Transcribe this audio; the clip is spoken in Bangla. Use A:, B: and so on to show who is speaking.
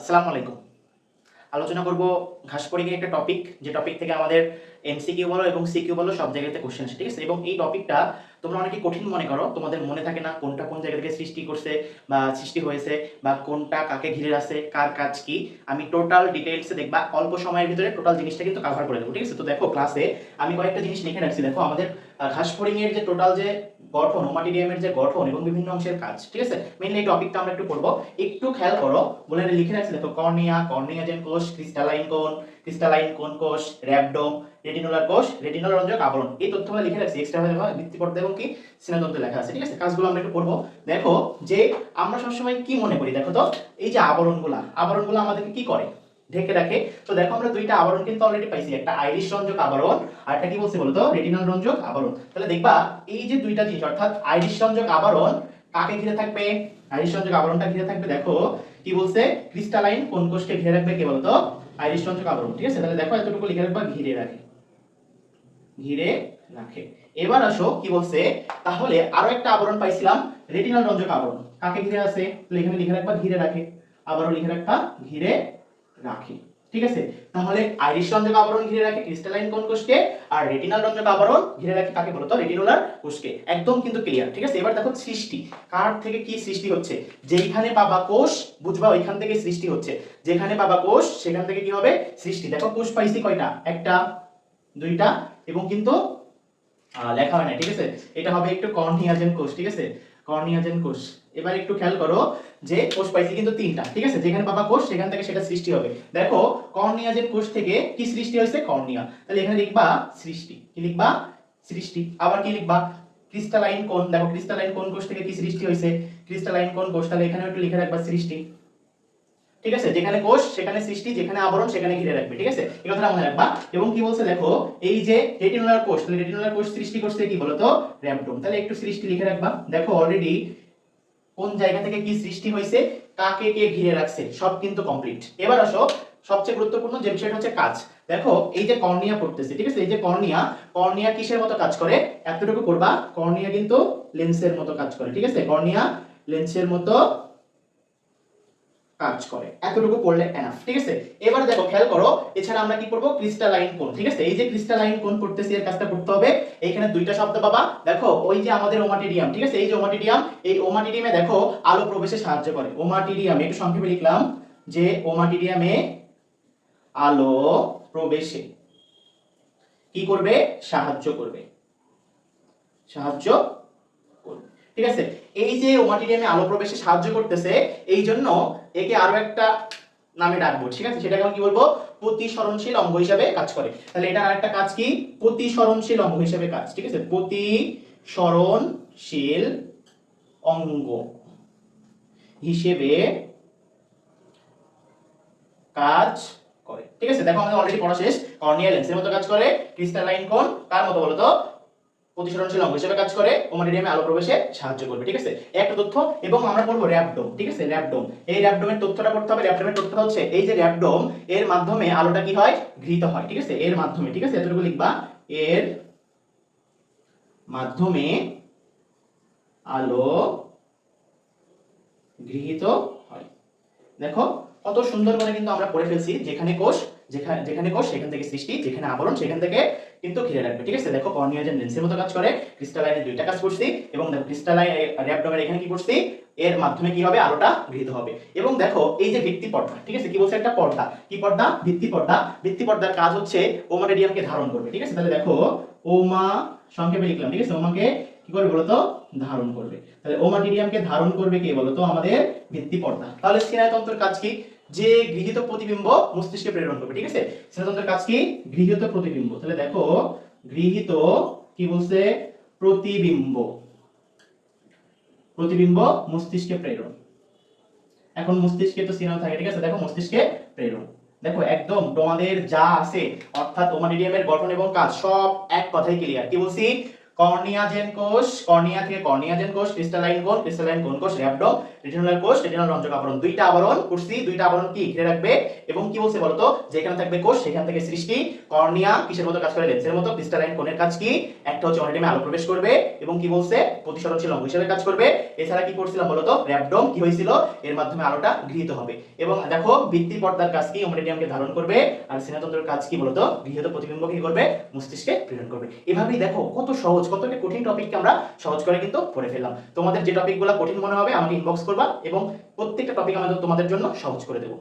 A: আসসালামু আলাইকুম। আলোচনা করব ঘাসপরিগের একটা টপিক যে টপিক থেকে আমাদের এমসিকিউ বলো এবং সিকিউ বলো, সব জায়গাতে কোশ্চেন আসে, ঠিক আছে? এবং এই টপিকটা তোমরা অনেকে কঠিন মনে করো, তোমাদের মনে থাকে না কোনটা কোন জায়গা থেকে সৃষ্টি করছে বা সৃষ্টি হয়েছে বা কোনটা কাকে ঘিরে আছে, কার কাজ কি? আমি টোটাল ডিটেলসে দেখবা, অল্প সময়ের ভিতরে টোটাল জিনিসটা কিন্তু কভার করে দেবো, ঠিক আছে? তো দেখো ক্লাসে আমি কয়েকটা জিনিস লিখে রাখছি। দেখো, আমাদের ঘাসফড়িং এর যে টোটাল যে গঠন ওমাটিডিয়ামের যে গঠন এবং বিভিন্ন অংশের কাজ, ঠিক আছে? মেইনলি এই টপিকটা আমরা একটু পড়ব। একটু খেয়াল করো, বলে লিখে রাখছি, দেখো, কর্নিয়া কর্নিয়া জেন কোষ ক্রিস্টালাইন কোন ক্রিস্টালাইন কোন কোষ র্যাবডোম রেটিনুলার কোষ রেটিনুলার রঞ্জক আবরণ এই তথ্য তথ্যগুলো লিখে রাখছি এক্সট্রা ভাবে ভিত্তি পড়তে এবং কি স্নেহতন্ত্রে লেখা আছে, ঠিক আছে? কাজগুলো আমরা একটু পড়ব দেখো যে আমরা সবসময় কি মনে করি? দেখো তো, এই যে আবরণগুলা, আবরণগুলো আমাদেরকে কি করে? ঢেকে রাখে। তো দেখো আমরা দুইটা আবরণ কিন্তু অলরেডি পাইছি, একটা আইরিশ রঞ্জক আবরণ আর একটা কি বলছে বলতো রেটিনাল রঞ্জক আবরণ। তাহলে দেখবা, এই যে দুইটা জিনিস, অর্থাৎ আইরিশ রঞ্জক আবরণ কাকে ঘিরে থাকবে? আইরিশ রঞ্জক আবরণটা ঘিরে থাকবে, দেখো, কি বলছে? ক্রিস্টালাইন কোন কোষকে ঘিরে রাখবে কে বলতো আইরিশ রঞ্জক আবরণ, ঠিক আছে? তাহলে দেখো এতটুকু লিখে রাখবা, ঘিরে রাখে। ঘিরে রাখে। এবার আসো, কি বলছে? তাহলে আরও একটা আবরণ পাইছিলাম রেটিনাল রঞ্জক আবরণ। কাকে ঘিরে আছে? এখানে লিখে রাখবা ঘিরে রাখে। আবারও লিখে রাখবা ঘিরে রাখে। ঠিক আছে? তাহলে আইরিশ রঞ্জক আবরণ ঘিরে রাখে ক্রিস্টালাইন কোন কোষকে? আর রেটিনাল রঞ্জক আবরণ ঘিরে রাখে কাকে বলতো? রেটিনুলার কোষকে। একদম কিন্তু ক্লিয়ার ঠিক আছে? এবার দেখো সৃষ্টি। কার থেকে কি সৃষ্টি হচ্ছে? যেইখানে পাবা কোষ, বুঝবা ওইখান থেকে সৃষ্টি হচ্ছে। যেখানে পাবা কোষ, সেখান থেকে কি হবে? সৃষ্টি। দেখো কোষ পাইছি কয়টা? একটা, দুইটা এবং কিন্তু লেখা হয় না, ঠিক আছে? এটা হবে একটু কর্নিয়াজেন কোষ, ঠিক আছে? কর্নিয়াজেন কোষ। এবার একটু খেয়াল করো যে কোষ পাইছি কিন্তু তিনটা, ঠিক আছে? যেখানে পাবা কোষ, সেখান থেকে সেটা সৃষ্টি হবে। দেখো, কর্নিয়াজেন কোষ থেকে কি সৃষ্টি হয়েছে? কর্নিয়া। তাহলে এখানে লিখবা সৃষ্টি। কি লিখবা? সৃষ্টি। আবার কি লিখবা? ক্রিস্টালাইন কোন দেখো, ক্রিস্টালাইন কোন কোষ থেকে কি সৃষ্টি হয়েছে? ক্রিস্টালাইন কোন কোষ। তাহলে এখানে একটু লিখে রাখবা সৃষ্টি। ঠিক আছে? যেখানে কোষ, সেখানে সৃষ্টি, যেখানে আবরণ, সেখানে ঘিরে রাখবে, ঠিক আছে? এই কথাটা মনে রাখবা। এবং কি বলছে দেখো, এই যে রেটিনুলার কোষ, তাহলে রেটিনুলার কোষ সৃষ্টি করছে কি বলতো? র্যাপডোম তাহলে একটু সৃষ্টি লিখে রাখবা। দেখো অলরেডি কোন জায়গা থেকে কি সৃষ্টি হয়েছে, কাকে কে ঘিরে রাখছে, সব কিন্তু কমপ্লিট এবার আসো, সবচেয়ে গুরুত্বপূর্ণ যে বিষয়টা হচ্ছে কাজ। দেখো, এই যে কর্নিয়া পড়তেছে, ঠিক আছে? এই যে কর্নিয়া কর্নিয়া কিসের মতো কাজ করে? এতটুকু করবা, কর্নিয়া কিন্তু লেন্সের মতো কাজ করে, ঠিক আছে? কর্নিয়া লেন্সের মতো কাজ করে। এতটুকু পড়লে এনাফ ঠিক আছে? এবার দেখো, খেয়াল করো, এছাড়া আমরা কি করব? ক্রিস্টালাইন কোন ঠিক আছে? এই যে ক্রিস্টালাইন কোন করতেছি, এর কাজটা করতে হবে। এখানে দুইটা শব্দ পাবা। দেখো, ওই যে আমাদের ওমাটিডিয়াম ঠিক আছে? এই যে ওমাটিডিয়াম এই ওমাটিডিয়ামে দেখো, আলো প্রবেশে সাহায্য করে। ওমাটিডিয়াম একটু সংক্ষেপে লিখলাম, যে ওমাটিডিয়ামে আলো প্রবেশে কি করবে? সাহায্য করবে। সাহায্য ঠিক আছে? এই যে ওমাটিডিয়ামে আলো প্রবেশে সাহায্য করতেছে এই জন্য একে আরও একটা নামে ডাকবো, ঠিক আছে? সেটাকে আমরা কি বলব? প্রতিসরণশীল অঙ্গ হিসাবে কাজ করে। তাহলে এটা আরেকটা কাজ কি? প্রতিসরণশীল অঙ্গ হিসাবে কাজ, ঠিক আছে? প্রতিসরণশীল অঙ্গ হিসেবে কাজ করে, ঠিক আছে? দেখো আমাদের অলরেডি পড়া শেষ। কর্নিয়া লেন্সের মতো কাজ করে। ক্রিস্টালাইন কোন তার মতো বলতো? প্রতিসরণশীল অঙ্গ হিসেবে কাজ করে ওমাটিডিয়ামে আলো প্রবেশে সাহায্য করবে, ঠিক আছে? একটা তথ্য, এবং আমরা পড়ব র্যাপডোম, ঠিক আছে? র্যাপডোম। এই র্যাপডোমের তথ্যটা পড়তে হবে, র্যাপডোমের তথ্যটা হচ্ছে, এই যে র্যাপডোম, এর মাধ্যমে আলোটা কি হয়? গৃহীত হয়, ঠিক আছে? এর মাধ্যমে, ঠিক আছে? এতটুকু লিখবা। এর মাধ্যমে আলো গৃহীত হয়। দেখো কত সুন্দর করে কিন্তু আমরা পড়ে ফেলছি, যেখানে কোষ যেখানে যেখানে কোষ, সেখান থেকে সৃষ্টি, যেখানে আবরণ, সেখান থেকে কিন্তু ঘিরে রাখবে, ঠিক আছে? দেখো, কর্নিয়াজেন লেন্সের মতো কাজ করে, ক্রিস্টালাইনের দুইটা কাজ করছি, এবং দেখো, ক্রিস্টালাইন র্যাপডোমের এখানে কি করছি? এর মাধ্যমে কি হবে? আলোটা গৃহীত হবে। এবং দেখো, এই যে ভিত্তি পর্দা, ঠিক আছে? কি বলছে একটা পর্দা? কি পর্দা? ভিত্তি পর্দা। ভিত্তি পর্দার কাজ হচ্ছে ওমারেডিয়ামকে ধারণ করবে, ঠিক আছে? তাহলে দেখো, ওমা, সংক্ষেপে লিখলাম, ঠিক আছে? ওমাকে কি করবে বলতো? ধারণ করবে। তাহলে ওমাটিডিয়ামকে ধারণ করবে কে বলতো? আমাদের ভিত্তি পর্দা। তাহলে স্নায়ুতন্ত্রের কাজ কি? যে গৃহীত প্রতিবিম্ব মস্তিষ্কে প্রেরণ করবে, ঠিক আছে? স্নায়ুতন্ত্রের কাজ কি? গৃহীত প্রতিবিম্ব। তাহলে দেখো, গৃহীত কি বলছে? প্রতিবিম্ব। প্রতিবিম্ব মস্তিষ্কে প্রেরণ। এখন মস্তিষ্কে তো সিনেমা থাকে, ঠিক আছে? দেখো মস্তিষ্কে প্রেরণ। দেখো একদম তোমাদের যা আছে, অর্থাৎ ওমানিডিয়ামের গঠন এবং কাজ, সব এক কথাই ক্লিয়ার কি বলছি? কর্নিয়াজেন কোষ, কর্নিয়া থেকে কর্নিয়াজেন কোষ, ক্রিস্টালাইন কোষ, ক্রিস্টালাইন কোন কোষ র্যাবডম রেটিনাল কোষ, রেটিনাল রঞ্জক আবরণ দুইটা আবরণ করছি দুইটা আবরণ কি ঘিরে রাখবে? এবং কি বলছে বলতো? যেখানে থাকবে কোষ, সেখান থেকে সৃষ্টি, কর্নিয়া কিসের মতো কাজ করে? লেন্সের মতো, ক্রিস্টালাইন কোণের কাজ কি? একটা হচ্ছে অনিটেমে আলো প্রবেশ করবে, এবং কি বলছে? প্রতিসরণশীল অঙ্গ হিসেবে কাজ করবে। এছাড়া কি করছিলাম বলতো? র্যাবডম কি হয়েছিল? এর মাধ্যমে আলোটা গৃহীত হবে। এবং দেখো, ভিত্তি পর্দার কাজ কি? ওমেডিয়ামকে ধারণ করবে। আর সিনাতন্ত্রের কাজ কি বলতো? গৃহীত প্রতিবিম্ব কি করবে? মস্তিষ্কে প্রেরণ করবে। এভাবেই দেখো, কত সহজ কত একটা কঠিন টপিককে আমরা সহজ করে কিন্তু পড়ে ফেললাম। তোমাদের যে টপিকগুলো কঠিন মনে হবে আমাকে ইনবক্স করবা এবং প্রত্যেকটা টপিক আমাদের তোমাদের জন্য সহজ করে দেবো।